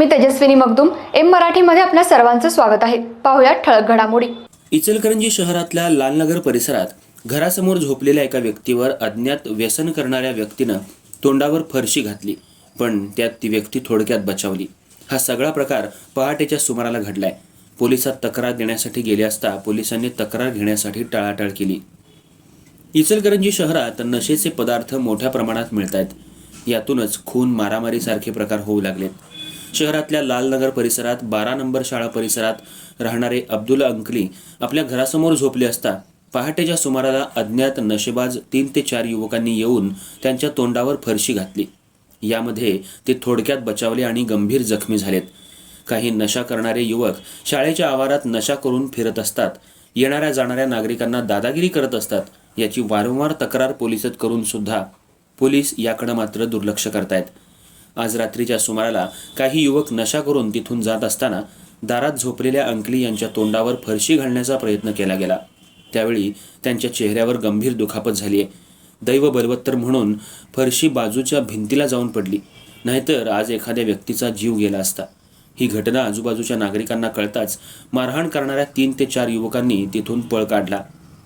मी Tejaswini Magdum M मराठीमध्ये आपल्या सर्वांचं स्वागत आहे. पाहुयात ठळक घडामोडी. इचलकरंजी शहरातल्या लालनगर परिसरात घरासमोर झोपलेल्या एका व्यक्तीवर अज्ञात व्यसन करणाऱ्या व्यक्तीनं तोंडावर फरशी घातली पण त्यात ती व्यक्ती थोडक्यात बचावली. हा सगळा प्रकार पहाटेच्या सुमाराला घडलाय. पोलिसात तक्रार देण्यासाठी गेले असता पोलिसांनी तक्रार घेण्यासाठी टाळाटाळ केली. इचलकरंजी शहरात नशेचे पदार्थ मोठ्या प्रमाणात मिळत आहेत यातूनच खून मारामारीसारखे प्रकार होऊ लागलेत. शहरातल्या लालनगर परिसरात बारा नंबर शाळा परिसरात राहणारे अब्दुल अंकली आपल्या घरासमोर झोपले असता पहाटेच्या सुमाराला अज्ञात नशेबाज तीन ते चार युवकांनी येऊन त्यांच्या तोंडावर फरशी घातली. यामध्ये ते थोडक्यात बचावले आणि गंभीर जखमी झालेत. काही नशा करणारे युवक शाळेच्या आवारात नशा करून फिरत असतात. येणाऱ्या जाणाऱ्या नागरिकांना दादागिरी करत असतात. याची वारंवार तक्रार पोलिसात करून सुद्धा पोलीस याकडे मात्र दुर्लक्ष करतायत. आज रात्रीच्या सुमाराला काही युवक नशा करून तिथून जात असताना दारात झोपलेल्या अंकली यांच्या तोंडावर फरशी घालण्याचा प्रयत्न केला गेला. त्यावेळी त्यांच्या चेहऱ्यावर गंभीर दुखापत झाली आहे. दैव बलवत्तर म्हणून फरशी बाजूच्या भिंतीला जाऊन पडली. नाहीतर आज एखाद्या व्यक्तीचा जीव गेला असता. ही घटना आजूबाजूच्या नागरिकांना कळताच मारहाण करणाऱ्या तीन ते चार युवकांनी तिथून पळ काढला.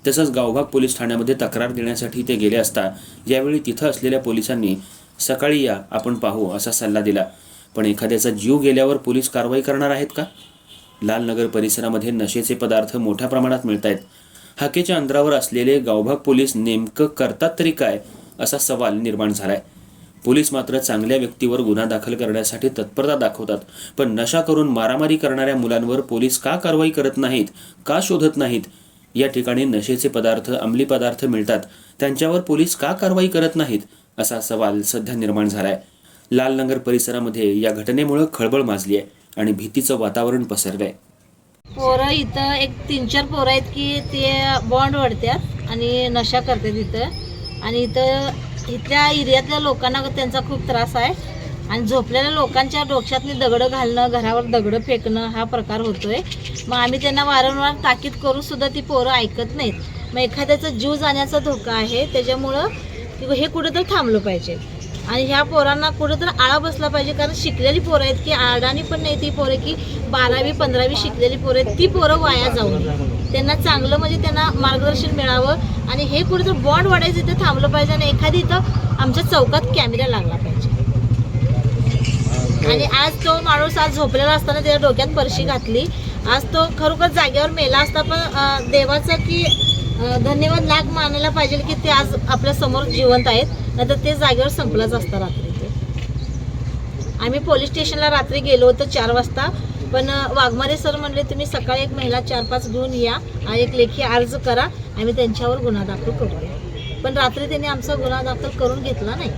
तसंच गावभाग पोलीस ठाण्यामध्ये तक्रार देण्यासाठी ते गेले असता यावेळी तिथं असलेल्या पोलिसांनी सकाळी या आपण पाहू असा सल्ला दिला. पण एखाद्याचा जीव गेल्यावर पोलीस कारवाई करणार आहेत का? लालनगर परिसरामध्ये नशेचे पदार्थ मोठ्या प्रमाणात मिळत आहेत हाकेच्या अंतरावर असलेले गावभाग पोलीस नेमकं करतात तरी काय असा सवाल निर्माण झालाय. पोलीस मात्र चांगल्या व्यक्तीवर गुन्हा दाखल करण्यासाठी तत्परता दाखवतात पण नशा करून मारामारी करणाऱ्या मुलांवर पोलीस का कारवाई करत नाहीत का शोधत नाहीत या ठिकाणी नशेचे पदार्थ अंमली पदार्थ मिळतात. त्यांच्यावर पोलीस का कारवाई करत नाहीत? असा सवाल सध्या निर्माण झालाय. लालनगर परिसरामध्ये या घटनेमुळे खळबळ माजली आहे आणि भीतीचं वातावरण पसरलंय. पोरं इथं एक तीन चार पोरं आहेत की ते बॉन्ड वाढतात आणि नशा करतात इथं. आणि इथं इथल्या एरियातल्या लोकांना त्यांचा खूप त्रास आहे. आणि झोपलेल्या लोकांच्या डोक्यातली दगडं घालणं घरावर दगडं फेकणं हा प्रकार होतोय. मग आम्ही त्यांना वारंवार ताकीद करून सुद्धा ती पोरं ऐकत नाहीत. मग एखाद्याचा जीव जाण्याचा धोका आहे त्याच्यामुळं हे हे कुठेतरी थांबलं पाहिजे. आणि ह्या पोरांना कुठेतरी आळा बसला पाहिजे कारण शिकलेली पोरं आहेत की आडाणी पण नाही ती पोरं की बारावी पंधरावी शिकलेली पोरं आहेत ती पोरं वाया जाऊ नये त्यांना चांगलं म्हणजे त्यांना मार्गदर्शन मिळावं आणि हे कुठेतरी बॉन्ड वाढायचं इथं थांबलं पाहिजे आणि एखादी इथं आमच्या चौकात कॅमेरा लागला पाहिजे. हो. आणि आज तो माणूस आज झोपलेला असताना त्याच्या डोक्यात परशी घातली. आज तो खरोखर जागेवर मेला असता पण देवाचा की धन्यवाद लाख मानायला पाहिजे की ते आज आपल्यासमोर जिवंत आहेत. नाहीतर ते जागेवर संपलाच असतं रात्री ते. आम्ही पोलीस स्टेशनला रात्री गेलो होतो चार वाजता पण वाघमारे सर म्हणले तुम्ही सकाळी एक महिला चार पाच घेऊन या आणि एक लेखी अर्ज करा. आम्ही त्यांच्यावर गुन्हा दाखल करूया. पण रात्री त्यांनी आमचा गुन्हा दाखल करून घेतला नाही.